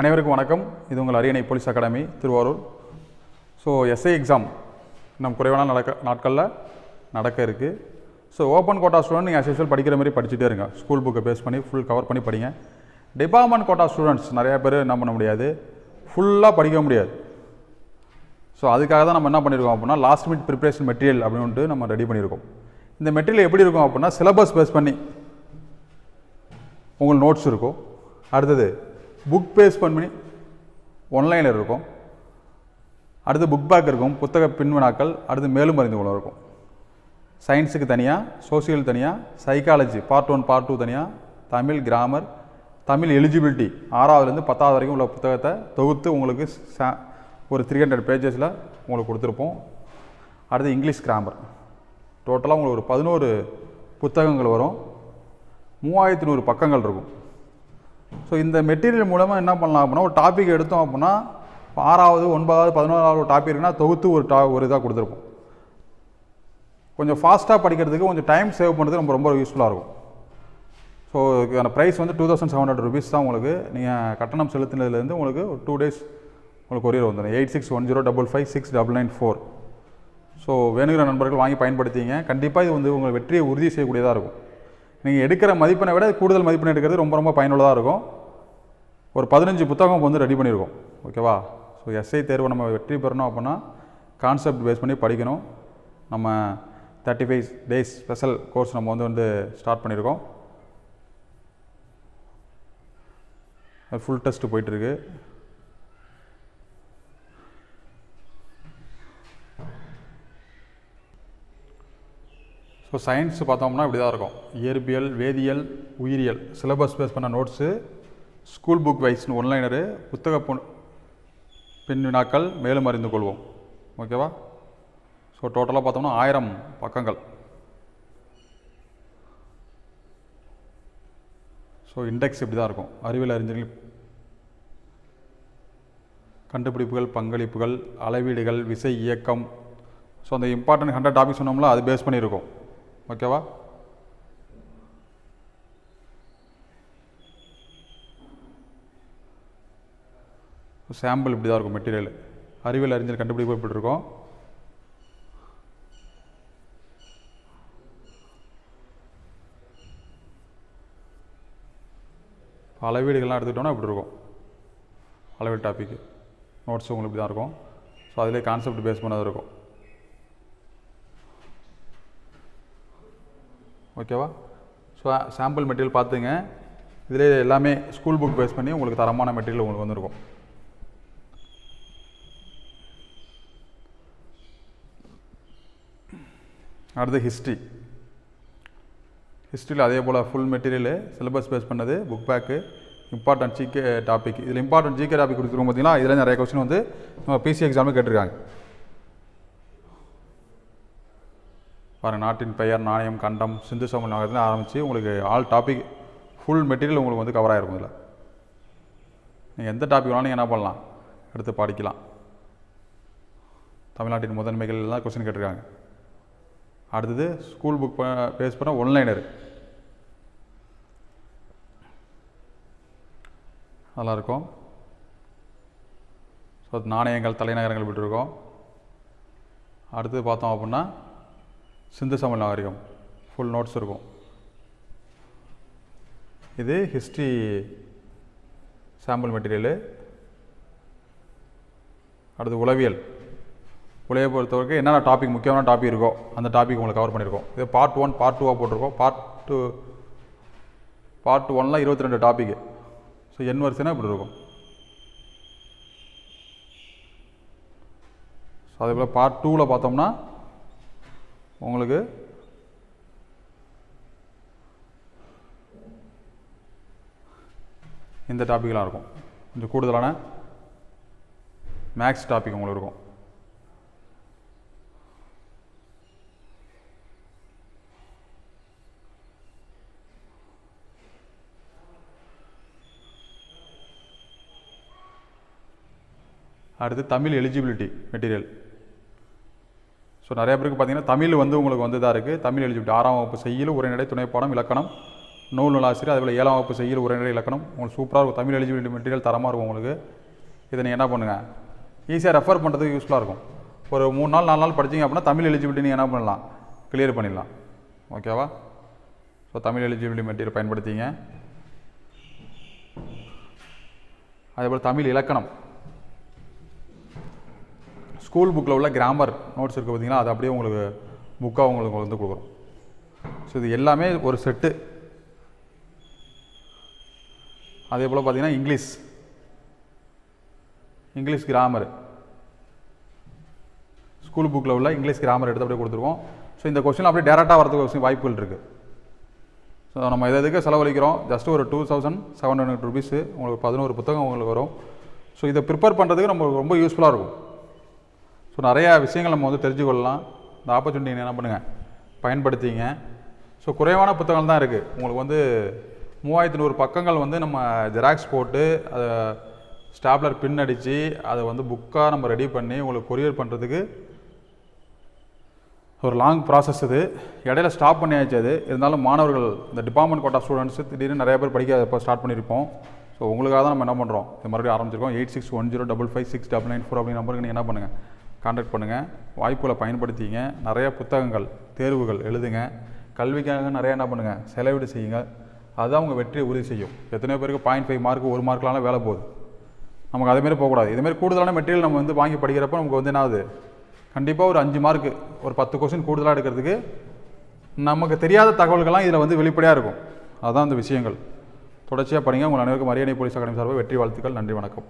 அனைவருக்கும் வணக்கம். இது உங்கள் Ariyanai police academy Thiruvarur. So SI exam நம் குறைவான நடக்க நாட்களில் நடக்க இருக்குது ஸோ ஓப்பன் கோட்டா ஸ்டூடெண்ட் நீங்கள் அஸ் படிக்கிற மாதிரி படிச்சுட்டே இருங்க. ஸ்கூல் புக்கை பேஸ் பண்ணி ஃபுல் கவர் பண்ணி படிங்க. டிபார்ட்மெண்ட் கோட்டா ஸ்டூடெண்ட்ஸ் நிறையா பேர் என்ன பண்ண முடியாது? ஃபுல்லாக படிக்க முடியாது. ஸோ அதுக்காக தான் நம்ம என்ன பண்ணியிருக்கோம் அப்படின்னா லாஸ்ட் மினிட் ப்ரிப்பரேஷன் மெட்டீரியல் அப்படின்ட்டு நம்ம ரெடி பண்ணியிருக்கோம் இந்த மெட்டீரியல் எப்படி இருக்கும் அப்படின்னா சிலபஸ் பேஸ் பண்ணி உங்களுக்கு நோட்ஸ் இருக்கும். அடுத்தது புக் பேஸ் பண்ணி ஒன்லைனில் இருக்கும். அடுத்து புக் பேக் இருக்கும். புத்தக பின்வினாக்கள் அடுத்து மேலும் அறிந்து கொள்ள இருக்கும். சயின்ஸுக்கு தனியாக சோசியல் தனியாக psychology part one part two தனியாக தமிழ் கிராமர் தமிழ் எலிஜிபிலிட்டி ஆறாவதுலேருந்து பத்தாவது வரைக்கும் உள்ள புத்தகத்தை தொகுத்து உங்களுக்கு சா- ஒரு த்ரீ ஹண்ட்ரட் பேஜஸில் உங்களுக்கு கொடுத்துருப்போம். அடுத்து இங்கிலீஷ் கிராமர் டோட்டலாக உங்களுக்கு ஒரு பதினோரு புத்தகங்கள் வரும். மூவாயிரத்தி நூறு பக்கங்கள் இருக்கும். ஸோ இந்த மெட்டீரியல் மூலமாக என்ன பண்ணலாம் அப்படின்னா ஒரு டாபிக் எடுத்தோம் அப்படின்னா ஆறாவது ஒன்பதாவது பதினோராவது ஒரு தொகுத்து ஒரு டா ஒரு இதாக கொடுத்துருப்போம். கொஞ்சம் ஃபாஸ்ட்டாக படிக்கிறதுக்கு கொஞ்சம் டைம் சேவ் பண்ணுறது ரொம்ப ரொம்ப யூஸ்ஃபுல்லாக இருக்கும். ஸோ இதுக்கான ப்ரைஸ் வந்து two thousand seven hundred rupees தான் உங்களுக்கு. நீங்கள் கட்டணம் செலுத்தினதுலேருந்து உங்களுக்கு ஒரு டூ டேஸ் உங்களுக்கு கொரியர் வந்துடும். Eight six one zero double five six double nine four so வேணுங்கிற நண்பர்கள் வாங்கி பயன்படுத்திங்க. கண்டிப்பாக இது வந்து உங்கள் வெற்றியை உறுதி செய்யக்கூடியதாக இருக்கும். நீங்கள் எடுக்கிற மதிப்பெண்ணை விட கூடுதல் மதிப்பெண் எடுக்கிறது ரொம்ப ரொம்ப பயனுள்ளதாக இருக்கும். ஒரு பதினஞ்சு புத்தகம் வந்து ரெடி பண்ணியிருக்கோம் ஓகேவா? ஸோ எஸ்ஐ தேர்வை நம்ம வெற்றி பெறணும் அப்படின்னா கான்செப்ட் பேஸ் பண்ணி படிக்கணும். நம்ம thirty five days special course நம்ம வந்து வந்து ஸ்டார்ட் பண்ணியிருக்கோம் ஃபுல் டெஸ்ட்டு போயிட்டுருக்கு ஸோ சயின்ஸ் பார்த்தோம்னா இப்படி தான் இருக்கும். இயற்பியல் வேதியியல் உயிரியல் சிலபஸ் பேஸ் பண்ண நோட்ஸு ஸ்கூல் புக் வைஸ்னு ஒன்லைனரு புத்தக பொன் பின் வினாக்கள் மேலும் அறிந்து கொள்வோம். ஓகேவா ஸோ டோட்டலாக பார்த்தோம்னா ஆயிரம் பக்கங்கள். ஸோ இண்டெக்ஸ் இப்படி தான் இருக்கும். அறிவியல் அறிஞர்கள் கண்டுபிடிப்புகள் பங்களிப்புகள் அளவீடுகள் விசை இயக்கம். ஸோ அந்த இம்பார்ட்டன்ட் ஹண்ட்ரட் டாபிக் சொன்னோம்ல அது பேஸ் பண்ணியிருக்கோம். ஓகேவா? சாம்பிள் இப்படி தான் இருக்கும் மெட்டீரியல் அறிவியல் அறிஞர் கண்டுபிடிப்பு இப்படி இருக்கும்? அளவீடுகள்லாம் எடுத்துக்கிட்டோம்னா இப்படி இருக்கும். அளவீடு டாப்பிக்கு நோட்ஸ் உங்களுக்கு இப்படி தான் இருக்கும். ஸோ அதிலே கான்செப்ட் பேஸ் பண்ணாத இருக்கும். ஓகேவா? ஸோ சாம்பிள் மெட்டீரியல் பார்த்துங்க. இதில் எல்லாமே ஸ்கூல் புக் பேஸ் பண்ணி உங்களுக்கு தரமான மெட்டீரியல் உங்களுக்கு வந்திருக்கும். அடுத்து ஹிஸ்ட்ரி ஹிஸ்ட்ரியில் அதே போல் ஃபுல் மெட்டீரியலு சிலபஸ் பேஸ் பண்ணது book back important GK topic இதில் இம்பார்ட்டன்ட் ஜிகே டாபிக் கொடுத்துருக்கோம் பார்த்தீங்கன்னா இதில் நிறைய கொஸ்டின் வந்து நம்ம பிசி எக்ஸாமில் கேட்டிருக்காங்க. பாருங்கள் நாட்டின் பெயர் நாணயம் கண்டம் சிந்து சமூக நகரத்தில் ஆரம்பித்து உங்களுக்கு ஆல் டாபிக் ஃபுல் மெட்டீரியல் உங்களுக்கு வந்து கவர் ஆகிருக்கும் இதில். நீங்கள் எந்த டாபிக் வேணாலும் என்ன பண்ணலாம் எடுத்து படிக்கலாம். தமிழ்நாட்டின் முதன்மைகள் எல்லாம் கொஸ்டின் கேட்டிருக்காங்க. அடுத்தது ஸ்கூல் புக் பேஸ் பண்ண ஒன்லைனர் அதெல்லாம் இருக்கும். ஸோ நாணயங்கள் தலைநகரங்கள் விட்டுருக்கோம். அடுத்து அடுத்தது பார்த்தோம் அப்படின்னா சிந்து சமல் நாகரிகம் ஃபுல் நோட்ஸ் இருக்கும். இது ஹிஸ்ட்ரி சாம்பிள் மெட்டீரியலு அடுத்து உளவியல். உலகை பொறுத்தவரைக்கும் என்னென்ன டாபிக் முக்கியமான டாபிக் இருக்கோ அந்த டாபிக் உங்களுக்கு கவர் பண்ணியிருக்கோம். இது பார்ட் ஒன் பார்ட் டூவாக போட்டிருக்கோம். பார்ட் டூ பார்ட் ஒன்லாம் இருபத்தி ரெண்டு டாப்பிக்கு ஸோ என் வரிசைனா இப்படி இருக்கும். ஸோ அதே போல் பார்ட் டூவில் பார்த்தோம்னா உங்களுக்கு? இந்த டாப்பிக்லாம் இருக்கும். கொஞ்சம் கூடுதலான மேக்ஸ் டாபிக் உங்களுக்கு இருக்கும். அடுத்து தமிழ் எலிஜிபிலிட்டி மெட்டீரியல் ஸோ நிறைய பேருக்கு பார்த்தீங்கன்னா தமிழ் வந்து உங்களுக்கு வந்து தான் இருக்குது தமிழ் எலிஜிபிலிட்டி ஆறாம் வகுப்பு செய்யல் உரைநடை துணைப்பாடம் இலக்கணம். நூல் நூலாசிரியர் அதே போல் ஏழாம் வகுப்பு செய்யல் உரைநடை இலக்கணம். உங்களுக்கு சூப்பராக இருக்கும். தமிழ் எலிஜிபிலிட்டி மெட்டீரியல் தரமாக இருக்கும் உங்களுக்கு. இதை நீங்கள் என்ன பண்ணுங்கள் ஈஸியாக ரெஃபர் பண்ணுறதுக்கு யூஸ்ஃபுல்லாக இருக்கும். ஒரு மூணு நாள் நாலு நாள் படிச்சீங்க அப்படின்னா தமிழ் எலிஜிபிலிட்டி நீங்கள் என்ன பண்ணலாம்? கிளியர் பண்ணிடலாம். ஓகேவா ஸோ தமிழ் எலிஜிபிலிட்டி மெட்டீரியல் பயன்படுத்திங்க. அதேபோல் தமிழ் இலக்கணம். ஸ்கூல் புக்கில் உள்ள கிராமர் நோட்ஸ் இருக்குது பார்த்தீங்களா? அது அப்படியே உங்களுக்கு புக்காக உங்களுக்கு வந்து கொடுக்குறோம். ஸோ இது எல்லாமே ஒரு செட்டு அதே போல் பார்த்தீங்கன்னா இங்கிலீஷ் இங்கிலீஷ் கிராமர் ஸ்கூல் புக்கில் உள்ள இங்கிலீஷ் கிராமர் எடுத்து அப்படியே கொடுத்துருக்கோம் ஸோ இந்த கொஸ்டின் அப்படியே டேரெக்டாக வரதுக்கு கொஸ்டின் வாய்ப்புகள் இருக்குது ஸோ நம்ம இதை எதுக்கு செலவழிக்கிறோம்? ஜஸ்ட் ஒரு two thousand seven hundred rupees உங்களுக்கு பதினோரு புத்தகம் உங்களுக்கு வரும். ஸோ இதை ப்ரிப்பேர் பண்ணுறதுக்கு நம்ம ரொம்ப யூஸ்ஃபுல்லாக இருக்கும். ஸோ நிறையா விஷயங்கள் நம்ம வந்து தெரிஞ்சுக்கொள்ளலாம். இந்த ஆப்பர்ச்சுனிட்டி என்ன பண்ணுங்கள் பயன்படுத்திங்க. ஸோ குறைவான புத்தகங்கள் தான் இருக்குது உங்களுக்கு வந்து மூவாயிரத்தி நூறு பக்கங்கள் வந்து நம்ம ஜெராக்ஸ் போட்டு அதை ஸ்டாப்லர் பின் அடித்து அதை வந்து புக்காக நம்ம ரெடி பண்ணி உங்களுக்கு கொரியர் பண்ணுறதுக்கு ஒரு லாங் ப்ராசஸ் இது. இடையில ஸ்டாப் பண்ணியாச்சு அது. இருந்தாலும் மாணவர்கள் இந்த டிபார்ட்மெண்ட் கோட்டா ஸ்டூடெண்ட்ஸு திடீர்னு நிறைய பேர் படிக்க இப்போ ஸ்டார்ட் பண்ணியிருப்போம். ஸோ உங்களுக்காக தான் நம்ம என்ன பண்ணுறோம் இது மறுபடியும் ஆரம்பிச்சிருக்கோம். Eight six one zero double five six double nine four அப்படி நம்பருக்கு நீங்கள் என்ன பண்ணுங்கள் காண்டாக்ட் பண்ணுங்கள் வாய்ப்புகளை பயன்படுத்திங்க. நிறைய புத்தகங்கள் தேர்வுகள் எழுதுங்க. கல்விக்காக நிறையா என்ன பண்ணுங்கள் செலவிடு செய்யுங்க. அதுதான் உங்கள் வெற்றியை உறுதி செய்யும். எத்தனையோ பேருக்கு பாயிண்ட் ஃபைவ் மார்க் ஒரு மார்க்லாம் வேலை போகுது. நமக்கு அதேமாரி போகக்கூடாது. இதுமாரி கூடுதலான மெட்டீரியல் நம்ம வந்து வாங்கி படிக்கிறப்ப நமக்கு வந்து என்ன ஆகுது? கண்டிப்பாக ஒரு அஞ்சு மார்க்கு ஒரு பத்து கொஸ்டின் கூடுதலாக எடுக்கிறதுக்கு நமக்கு தெரியாத தகவல்கள்லாம் இதில் வந்து வெளிப்படையாக இருக்கும். அதுதான் அந்த விஷயங்கள். தொடர்ச்சியாக படிங்க. உங்கள் அனைவருக்கும் மரியாதை போலீஸ் அகாடமி சார்பாக வெற்றி வாழ்த்துக்கள். நன்றி வணக்கம்.